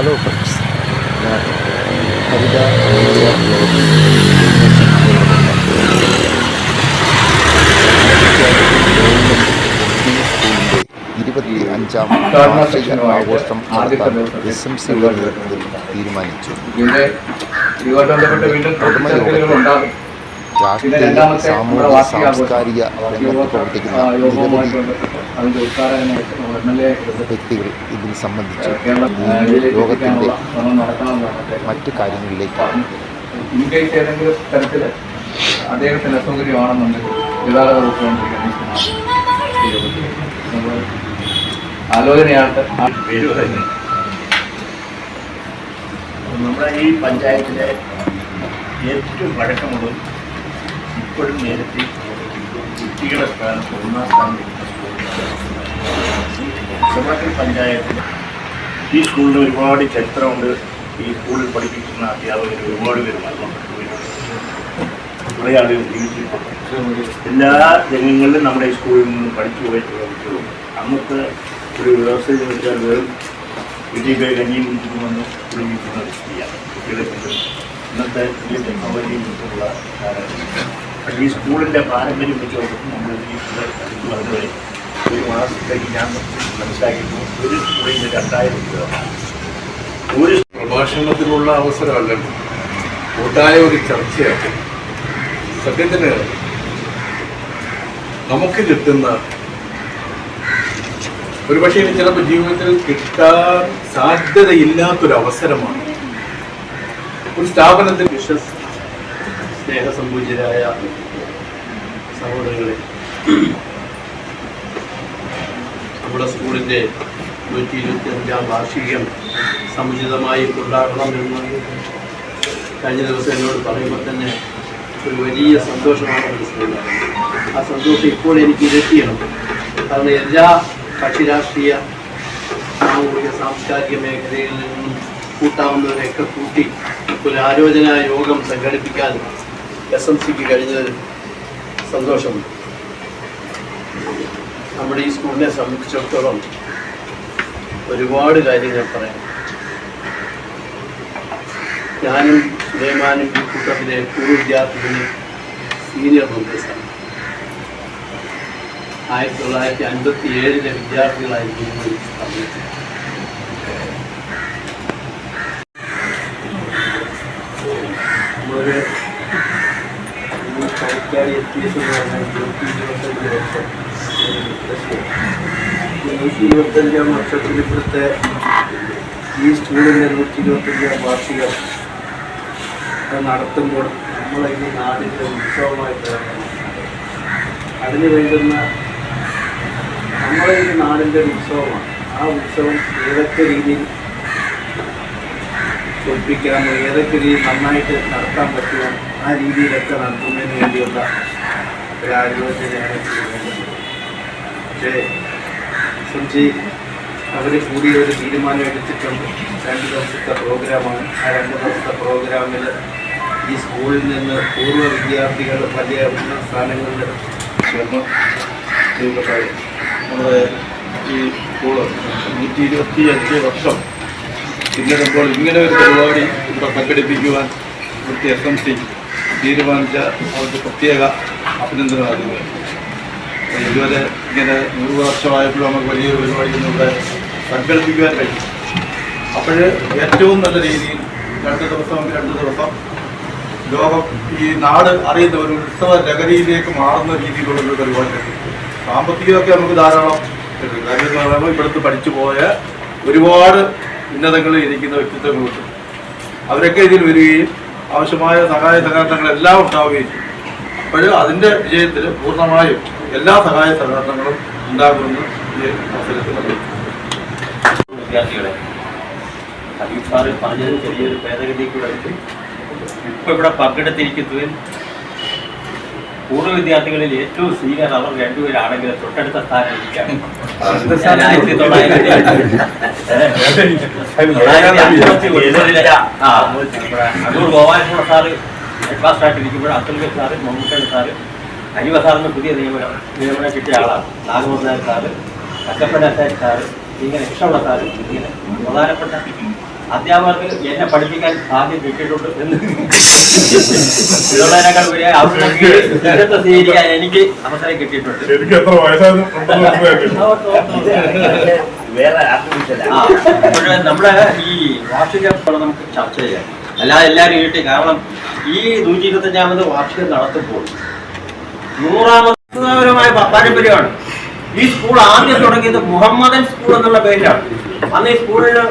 Hello friends ഞാൻ ഹരിത സ്കൂളിന്റെ ഇരുപത്തി അഞ്ചാം വാർഷിക ആഘോഷം നടത്താൻ എസ് എം സി നേതൃത്വത്തിൽ തീരുമാനിച്ചു ഇതിന്റെ രാഷ്ട്രീയ സാമൂഹിക സാംസ്കാരിക രംഗത്ത് പ്രവർത്തിക്കുന്ന നിരവധി വ്യക്തികൾ ഇതിൽ സംബന്ധിച്ച് ലോകത്തിന്റെ മറ്റു കാര്യങ്ങളിലേക്ക് ഏതെങ്കിലും തരത്തിൽ അദ്ദേഹത്തിന് അസൗകര്യമാണെന്നുണ്ടെങ്കിൽ ഗതാഗത വകുപ്പ് ആലോചനയായിട്ട് നമ്മുടെ ഈ പഞ്ചായത്തിലെ ഏറ്റവും പഴക്കമുള്ളതും ഇപ്പോഴും നേരത്തെ കുട്ടികളുടെ സ്ഥാനത്ത് ഒന്നാം സ്ഥാനം ചെറുപ്പത്തിൽ പഞ്ചായത്തിൽ ഈ സ്കൂളിൽ ഒരുപാട് ചരിത്രമുണ്ട്. ഈ സ്കൂളിൽ പഠിപ്പിക്കുന്ന അധ്യാപകർ ഒരുപാട് പേര് മരണപ്പെട്ടു കുറേ ആളുകൾ ജീവിച്ചിട്ടുണ്ട്. എല്ലാ രംഗങ്ങളിലും നമ്മുടെ ഈ സ്കൂളിൽ നിന്ന് പഠിച്ചു പോയിട്ടുള്ള കുട്ടികളും അന്നത്തെ ഒരു വ്യവസ്ഥയിൽ വെച്ചാൽ വെറും വീട്ടിൽ കഞ്ഞിയും കുടിച്ചിട്ട് വന്ന് വ്യക്തിയാണ്. കുട്ടികളെ ഇന്നത്തെ ഈ ടെക്നോളജിയിൽ നിന്നുള്ള കാലഘട്ടം. ഈ സ്കൂളിന്റെ പാരമ്പര്യം വെച്ച് നോക്കുമ്പോൾ നമ്മൾ ഈ വന്നവരെ ഒരു മാസത്തേക്ക് ഞാൻ മനസ്സിലാക്കിയപ്പോൾ ഒരു സ്കൂളിൽ രണ്ടായിരം രൂപ. ഒരു പ്രഭാഷണത്തിനുള്ള അവസരമല്ല. കൂട്ടായ ഒരു ചർച്ചയാണ്. സത്യത്തിന് നമുക്ക് കിട്ടുന്ന ഒരുപക്ഷെ ഇനി ചിലപ്പോൾ ജീവിതത്തിൽ കിട്ടാൻ സാധ്യതയില്ലാത്തൊരു അവസരമാണ് ഒരു സ്ഥാപനത്തിൽ വിശ്വസ് സ്നേഹസമ്പൂജ്യരായ സഹോദരങ്ങളെ. നമ്മുടെ സ്കൂളിന്റെ നൂറ്റി ഇരുപത്തി അഞ്ചാം വാർഷികം സമുചിതമായി കൊണ്ടാടണമെന്ന് കഴിഞ്ഞ ദിവസം എന്നോട് പറയുമ്പോൾ തന്നെ ഒരു വലിയ സന്തോഷമാണ് മനസ്സിലുള്ളത് ആ സന്തോഷം ഇപ്പോൾ എനിക്ക് ഇരട്ടിയാണ് കാരണം എല്ലാ കക്ഷി രാഷ്ട്രീയ സാമൂഹിക സാംസ്കാരിക മേഖലയിൽ നിന്നും കൂട്ടാവുന്നവരെയൊക്കെ കൂട്ടി ഒരു ആലോചന യോഗം സംഘടിപ്പിക്കാൻ എസ് എം സിക്ക് കഴിഞ്ഞതിൽ സന്തോഷമുണ്ട് നമ്മുടെ ഈ സ്കൂളിനെ സംബന്ധിച്ചിടത്തോളം ഒരുപാട് കാര്യങ്ങൾ പറയാം. ഞാനും സുലൈമാനും ഈ കൂട്ടത്തിലെ പൂർവ വിദ്യാർത്ഥികളിൽ സീനിയർ മെമ്പേഴ്സാണ് ആയിരത്തി തൊള്ളായിരത്തി അൻപത്തി ഏഴിലെ വിദ്യാർത്ഥികളായിരുന്നു ഈ സ്ഥാപനത്തിൽ നമ്മളൊരു ഈ കളിക്കാരി എത്തിയെന്ന് പറഞ്ഞാൽ നൂറ്റി ഇരുപത്തഞ്ച് വർഷം നൂറ്റി ഇരുപത്തഞ്ചാം വർഷത്തിൽ ഇവിടുത്തെ ഈ സ്കൂളിന്റെ നൂറ്റി ഇരുപത്തഞ്ചാം വാർഷികം നടത്തുമ്പോൾ നമ്മളതിന് നാടിന്റെ ഉത്സവമായിട്ടാണ് അതിന് വേണ്ടുന്ന നമ്മളതിന് നാടിന്റെ ഉത്സവമാണ്. ആ ഉത്സവം ഏതൊക്കെ രീതിയിൽ ഒപ്പിക്കാമോ ഏതൊക്കെ രീതിയിൽ നന്നായിട്ട് നടത്താൻ പറ്റുമോ ആ രീതിയിലൊക്കെ നടത്തുന്നതിന് വേണ്ടിയുള്ള ഒരു ആലോചനയാണ് പക്ഷേ സുജി അവർ കൂടി ഒരു തീരുമാനം എടുത്തിട്ടുണ്ട് രണ്ട് ദിവസത്തെ പ്രോഗ്രാമാണ്. ആ രണ്ട് ദിവസത്തെ പ്രോഗ്രാമിൽ ഈ സ്കൂളിൽ നിന്ന് പൂർവ വിദ്യാർത്ഥികൾ വലിയ സ്ഥാനങ്ങളിൽ ചേർന്ന് ചെയ്യപ്പെട്ടത് നമ്മുടെ ഈ സ്കൂൾ നൂറ്റി ഇരുപത്തി അഞ്ച് വർഷം പിന്നിടുമ്പോൾ ഇങ്ങനെ ഒരു പരിപാടി ഇവിടെ സംഘടിപ്പിക്കുവാൻ ഇവിടുത്തെ എസ് എം സി തീരുമാനിച്ച അവർക്ക് പ്രത്യേക അഭിനന്ദനം അറിയുക ഇതുവരെ ഇങ്ങനെ നൂറ് വർഷമായപ്പോഴും നമുക്ക് വലിയൊരു പരിപാടി ഇന്നിവിടെ സംഘടിപ്പിക്കുവാൻ കഴിയും അപ്പോൾ ഏറ്റവും നല്ല രീതിയിൽ രണ്ട് ദിവസം രണ്ട് ദിവസം ലോകം ഈ നാട് അറിയുന്ന ഒരു ഉത്സവ ലഹരിയിലേക്ക് മാറുന്ന രീതിയിലുള്ള ഒരു പരിപാടി. സാമ്പത്തികമൊക്കെ നമുക്ക് ധാരാളം കിട്ടും കാര്യം എന്ന് പറയുമ്പോൾ ഇവിടുത്തെ പഠിച്ചു പോയ ഒരുപാട് ഉന്നതങ്ങളിൽ ഇരിക്കുന്ന വ്യക്തിത്വങ്ങളുണ്ട്. അവരൊക്കെ ഇതിൽ വരികയും ആവശ്യമായ സഹായ സഹകരണങ്ങളെല്ലാം ഉണ്ടാവുകയും അപ്പോൾ അതിന്റെ വിജയത്തിൽ പൂർണമായും എല്ലാ സഹായ സഹകരണങ്ങളും ഉണ്ടാകുമെന്ന് ഈ അവസരത്തിൽ വിദ്യാർത്ഥികളെ ഹബീബ് സാറ് പറഞ്ഞത് ചെറിയൊരു ഭേദഗതി കൂടെ ഇപ്പോൾ ഇവിടെ പങ്കെടുത്തിരിക്കുന്നതിൽ പൂർവ വിദ്യാർത്ഥികളിൽ ഏറ്റവും സീനിയർ അവർ രണ്ടുപേരാണെങ്കിലും തൊട്ടടുത്ത സ്ഥാനം ഞാൻ ആയിരത്തി തൊള്ളായിരത്തി അടൂർ ഗോപാലകൃഷ്ണ സാറ് ഹെഡ് മാസ്റ്ററായിട്ട് ഇരിക്കുമ്പോൾ അബ്ദുൽ ഗഫ് സാറ് മമ്മൂക്കൻ സാറ് അനിവ സാറിന് പുതിയ നിയമനം നിയമനം കിട്ടിയ ആളാണ്. നാഗമോഹൻ സാറ് കക്കപ്പന സാറ് ഇങ്ങനെ ഇഷ്ടമുള്ള സാറ് ഇങ്ങനെ. പ്രധാനപ്പെട്ട അധ്യാപകർക്ക് എന്നെ പഠിപ്പിക്കാൻ ഭാഗ്യം കിട്ടിയിട്ടുണ്ട് എന്ന്. ഇതുള്ളതിനേക്കാൾ വലിയ അവരുടെ സ്വീകരിക്കാൻ എനിക്ക് അവസരം കിട്ടിയിട്ടുണ്ട്. വേറെ അപ്പോഴ് നമ്മുടെ ഈ വാർഷിക നമുക്ക് ചർച്ച ചെയ്യാം. അല്ലാതെ എല്ലാവരും കിട്ടി കാരണം ഈ നൂറ്റി ഇരുപത്തഞ്ചാമത് വാർഷികം നടത്തുമ്പോൾ നൂറാമതപരമായ പാരമ്പര്യമാണ് ഈ സ്കൂൾ ആദ്യം തുടങ്ങിയത് മുഹമ്മദൻ സ്കൂൾ എന്നുള്ള പേരിലാണ്. അന്ന് ഈ സ്കൂളിന്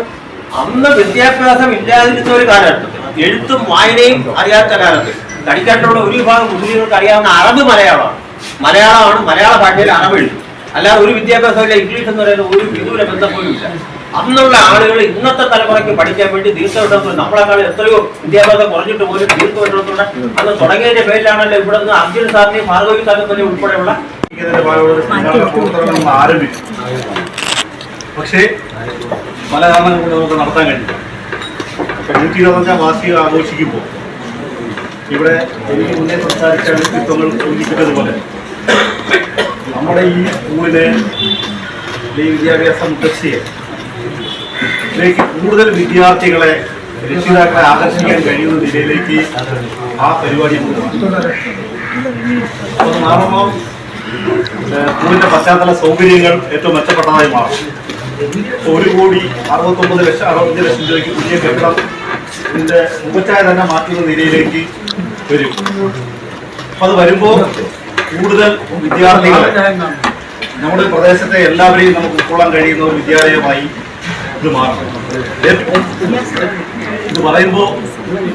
അന്ന് വിദ്യാഭ്യാസം ഇല്ലാതിരുന്ന ഒരു കാലഘട്ടത്തിൽ എഴുത്തും വായനയും അറിയാത്ത കാലത്ത് കളിക്കാട്ടുള്ള ഒരു വിഭാഗം മുസ്ലിങ്ങൾക്ക് അറിയാവുന്ന അറബ് മലയാളമാണ്. മലയാളമാണ് മലയാള ഭാഷയിൽ അറബ് എഴുതും. അല്ലാതെ ഒരു വിദ്യാഭ്യാസമില്ല ഇംഗ്ലീഷ് എന്ന് പറയുന്ന ഒരു വിദൂര ബന്ധം പോലും ഇല്ല അന്നുള്ള ആളുകൾ ഇന്നത്തെ തലമുറയ്ക്ക് പഠിക്കാൻ വേണ്ടി ദീർഘവട്ടത്തിൽ നമ്മളെക്കാൾ എത്രയോ വിദ്യാഭ്യാസം കുറഞ്ഞിട്ട് പോലും ദീർഘവട്ടത്തിലൂടെ അന്ന് തുടങ്ങിയതിന്റെ പേരിലാണല്ലോ ഇവിടെ നിന്ന് അർജുൻ സാറിനെയും ഭാർഗവി സാറിനെ ഉൾപ്പെടെയുള്ള ആരംഭിച്ചു. പക്ഷേ പല കാരണങ്ങൾ കൊണ്ട് നമുക്ക് നടത്താൻ കഴിഞ്ഞില്ല അപ്പം നൂറ്റി ഇരുപത്തഞ്ചാം വാർഷികം ആഘോഷിക്കുമ്പോൾ ഇവിടെ എനിക്ക് മുന്നേ സംസാരിച്ച വ്യക്തിത്വങ്ങൾ സൂചിപ്പിച്ചതുപോലെ നമ്മുടെ ഈ സ്കൂളിലെ ഈ വിദ്യാഭ്യാസ മുത്തശ്ശിയെ ഇതിലേക്ക് കൂടുതൽ വിദ്യാർത്ഥികളെ രക്ഷിതാക്കളെ ആകർഷിക്കാൻ കഴിയുന്ന നിലയിലേക്ക് ആ പരിപാടി മാറുമ്പോൾ സ്കൂളിന്റെ പശ്ചാത്തല സൗകര്യങ്ങൾ ഏറ്റവും മെച്ചപ്പെട്ടതായി മാറും. ഒരു കോടി അറുപത്തൊമ്പത് ലക്ഷം അറുപത്തഞ്ച് ലക്ഷം രൂപയ്ക്ക് പുതിയ കെട്ടിടം ഇതിന്റെ മുഖച്ചായ തന്നെ മാറ്റുന്ന നിലയിലേക്ക് വരും. അപ്പൊ അത് വരുമ്പോൾ കൂടുതൽ വിദ്യാർത്ഥികൾ നമ്മുടെ പ്രദേശത്തെ എല്ലാവരെയും നമുക്ക് ഉൾക്കൊള്ളാൻ കഴിയുന്ന ഒരു വിദ്യാലയമായി ഇത് മാറും. ഏറ്റവും ഇത് പറയുമ്പോൾ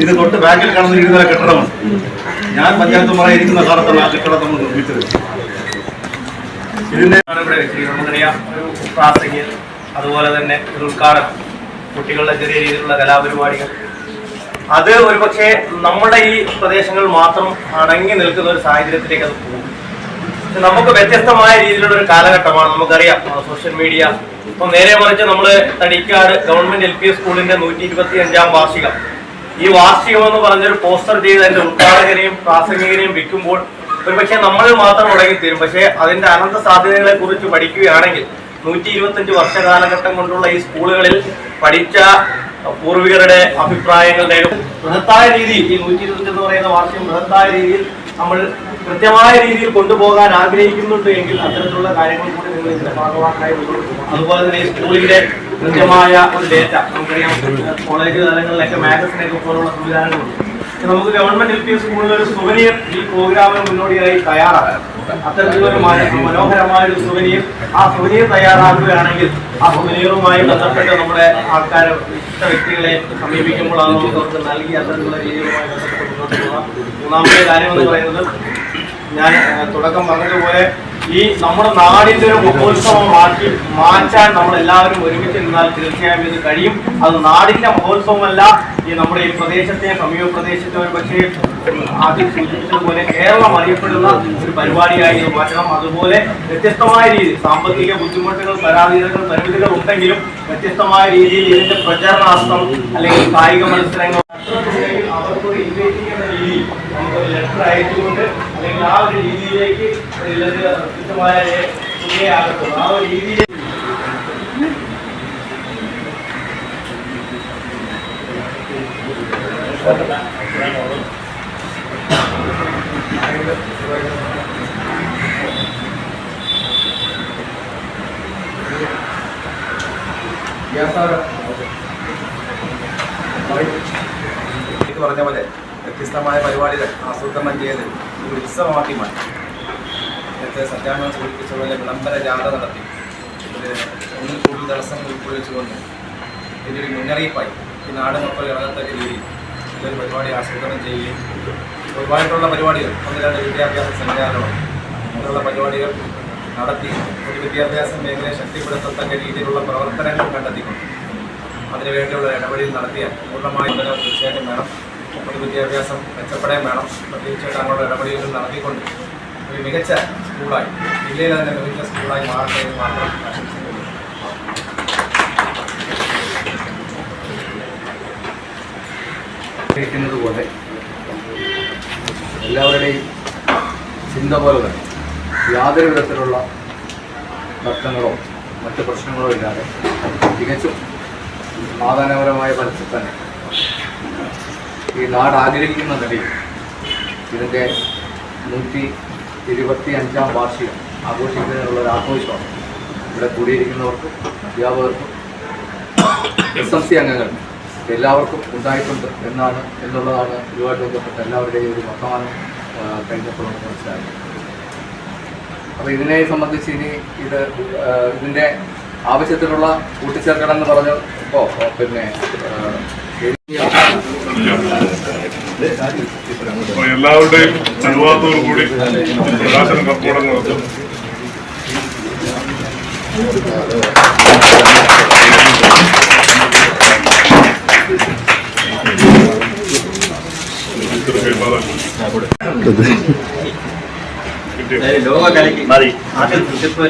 ഇത് തൊട്ട് ബാക്കിൽ കാണുന്ന ഇരിക്കുന്ന കെട്ടിടമാണ്. ഞാൻ പഞ്ചായത്ത് പറയുന്ന കാലത്താണ് ആ കെട്ടിടം നമ്മൾ നിർമ്മിച്ചത്. ഇതിന്റെ നമുക്കറിയാം ഒരു പ്രാസംഗിക അതുപോലെ തന്നെ ഒരു ഉദ്ഘാടനം. കുട്ടികളുടെ ചെറിയ രീതിയിലുള്ള കലാപരിപാടികൾ. അത് ഒരു പക്ഷേ നമ്മുടെ ഈ പ്രദേശങ്ങൾ മാത്രം അടങ്ങി നിൽക്കുന്ന ഒരു സാഹചര്യത്തിലേക്ക് അത് പോകും. നമുക്ക് വ്യത്യസ്തമായ രീതിയിലുള്ള ഒരു കാലഘട്ടമാണ് നമുക്കറിയാം. Social media. ഇപ്പം നേരെ മറിച്ച് നമ്മൾ തടിക്കാട് ഗവൺമെന്റ് എൽ പി സ്കൂളിന്റെ നൂറ്റി ഇരുപത്തി അഞ്ചാം വാർഷികം. ഈ വാർഷികം എന്ന് പറഞ്ഞൊരു പോസ്റ്റർ ചെയ്ത് അതിന്റെ ഉദ്ഘാടകനെയും പ്രാസംഗികനെയും വിൽക്കുമ്പോൾ ഒരുപക്ഷെ നമ്മൾ മാത്രം മുടങ്ങിത്തീരും. പക്ഷേ അതിന്റെ അനന്ത സാധ്യതകളെ കുറിച്ച് പഠിക്കുകയാണെങ്കിൽ നൂറ്റി ഇരുപത്തഞ്ച് വർഷ കാലഘട്ടം കൊണ്ടുള്ള ഈ സ്കൂളുകളിൽ പഠിച്ച പൂർവികരുടെ അഭിപ്രായങ്ങളുടെ ബൃഹത്തായ രീതിയിൽ ഈ നൂറ്റി ഇരുപത്തഞ്ച് എന്ന് പറയുന്ന വാർഷികം ബൃഹത്തായ രീതിയിൽ നമ്മൾ കൃത്യമായ രീതിയിൽ കൊണ്ടുപോകാൻ ആഗ്രഹിക്കുന്നുണ്ട് എങ്കിൽ അത്തരത്തിലുള്ള കാര്യങ്ങൾ കൂടി നിങ്ങൾ ഇതിന്റെ ഭാഗമാക്കായി അതുപോലെ തന്നെ ഈ സ്കൂളിന്റെ കൃത്യമായ ഒരു ഡേറ്റ നമുക്കറിയാം. കോളേജ് തലങ്ങളിലൊക്കെ മാഗസിനൊക്കെ പോലുള്ള സംവിധാനങ്ങളുണ്ട്. നമുക്ക് ഗവൺമെന്റ് എൽ പി സ്കൂളിൽ ഒരു സുവനിയർ ഈ പ്രോഗ്രാമിന് മുന്നോടിയായി തയ്യാറാക്കാം അത്തരത്തിലൊരു മനോഹരമായ ഒരു സുവനിയർ ആ സുവനിയർ തയ്യാറാക്കുകയാണെങ്കിൽ ആ സുവനിയറുമായി ബന്ധപ്പെട്ട് നമ്മുടെ ആൾക്കാരെ ഇഷ്ട വ്യക്തികളെ സമീപിക്കുമ്പോൾ അത് നമുക്ക് അവർക്ക് നൽകി അത്തരത്തിലുള്ള രീതികളുമായി ബന്ധപ്പെട്ട് മൂന്നാമത്തെ കാര്യം എന്ന് പറയുന്നത് ഞാൻ തുടക്കം പറഞ്ഞതുപോലെ ഈ നമ്മുടെ നാടിന്റെ ഒരു മഹോത്സവമാക്കി മാറ്റാൻ നമ്മൾ എല്ലാവരും ഒരുമിച്ച് നിന്നാൽ തീർച്ചയായും ഇത് കഴിയും. അത് നാടിന്റെ മഹോത്സവമല്ല. ഈ നമ്മുടെ ഈ പ്രദേശത്തെ സമീപ പ്രദേശത്തെ ഒരു പക്ഷേ ആദ്യം സൂചിപ്പിച്ചതുപോലെ കേരളം അറിയപ്പെടുന്ന ഒരു പരിപാടിയായി ഇത് മാറ്റണം. അതുപോലെ വ്യത്യസ്തമായ രീതിയിൽ സാമ്പത്തിക ബുദ്ധിമുട്ടുകൾ പരാധീനതകൾ പരിമിതികൾ ഉണ്ടെങ്കിലും വ്യത്യസ്തമായ രീതിയിൽ ഇതിന്റെ പ്രചരണാർത്ഥം അല്ലെങ്കിൽ കായിക മത്സരങ്ങൾ അവർക്കൊരു എന്ന രീതിയിൽ നമുക്കൊരു ലെറ്റർ അയച്ചുകൊണ്ട് അല്ലെങ്കിൽ ആ ഒരു രീതിയിലേക്ക് കൃത്യമായ തുകയാകത്തുള്ളൂ. ആ ഒരു രീതിയിൽ എനിക്ക് പറഞ്ഞ പോലെ വ്യത്യസ്തമായ പരിപാടികൾ ആസൂത്രണം ചെയ്ത് ഒരു ഉത്സവമാക്കി മാറ്റി നേരത്തെ സത്യാഗ്രഹം സൂചിപ്പിച്ച പോലെ വിളംബര ജാഥ നടത്തി. ഒരു ഒന്നിൽ കൂടുതൽ തടസ്സങ്ങൾ ഉൾക്കൊള്ളിച്ചുകൊണ്ട് ഇതിനൊരു മുന്നറിയിപ്പായി. ഈ നാട് മക്കൾ ഇറങ്ങത്തക്ക രീതിയിൽ ഇതൊരു പരിപാടി ആസൂത്രണം ചെയ്യുകയും ഒരുപാടുള്ള പരിപാടികൾ ഒന്ന് രണ്ട് വിദ്യാഭ്യാസ സഞ്ചാരണം അങ്ങനെയുള്ള പരിപാടികൾ നടത്തി ഒരു വിദ്യാഭ്യാസ മേഖലയെ ശക്തിപ്പെടുത്തത്തക്ക രീതിയിലുള്ള പ്രവർത്തനങ്ങൾ കണ്ടെത്തിക്കൊണ്ട് അതിനുവേണ്ടിയുള്ള ഇടപെടൽ നടത്തിയാൽ പൂർണമായി തന്നെ തീർച്ചയായിട്ടും വേണം. ഒരു വിദ്യാഭ്യാസം മെച്ചപ്പെടേം വേണം. പ്രത്യേകിച്ച് തങ്ങളുടെ ഇടപെടലുകൾ നടത്തിക്കൊണ്ട് ഒരു മികച്ച സ്കൂളായി ജില്ലയിലെ തന്നെ മികച്ച സ്കൂളായി മാറട്ടെ എന്ന് മാത്രം ആശംസിക്കുന്നു. ക്കുന്നത് പോലെ എല്ലാവരുടെയും ചിന്ത പോലെ തന്നെ യാതൊരു വിധത്തിലുള്ള തർക്കങ്ങളോ മറ്റ് പ്രശ്നങ്ങളോ ഇല്ലാതെ തികച്ചും സമാധാനപരമായ പരിസ്ഥിതി തന്നെ ഈ നാട് ആഗ്രഹിക്കുന്ന നിലയിൽ ഇതിന്റെ നൂറ്റി ഇരുപത്തി അഞ്ചാം വാർഷികം ആഘോഷിക്കുന്നതിനുള്ള ഒരു ആഘോഷമാണ് ഇവിടെ കൂടിയിരിക്കുന്നവർക്കും അധ്യാപകർക്കും എസ് എം സി അംഗങ്ങൾ എല്ലാവർക്കും ഉണ്ടായിട്ടുണ്ട് എന്നാണ് എന്നുള്ളതാണ് ഇതുമായിട്ട് ബന്ധപ്പെട്ട എല്ലാവരുടെയും ഒരു വർത്തമാനം കഴിഞ്ഞപ്പോഴും മനസ്സിലായത്. അപ്പോൾ ഇതിനെ സംബന്ധിച്ച് ഇനി ഇത് ഇതിന്റെ ആവശ്യത്തിനുള്ള കൂട്ടിച്ചേർക്കണം എന്ന് പറഞ്ഞു ഇപ്പോൾ പിന്നെ എല്ലാവരുടെയും അനുവാദത്തോടു കൂടി പ്രകാശന നടത്തും. ലോക കലയ്ക്ക് മതി. ആദ്യം തൃശ്ശൂർ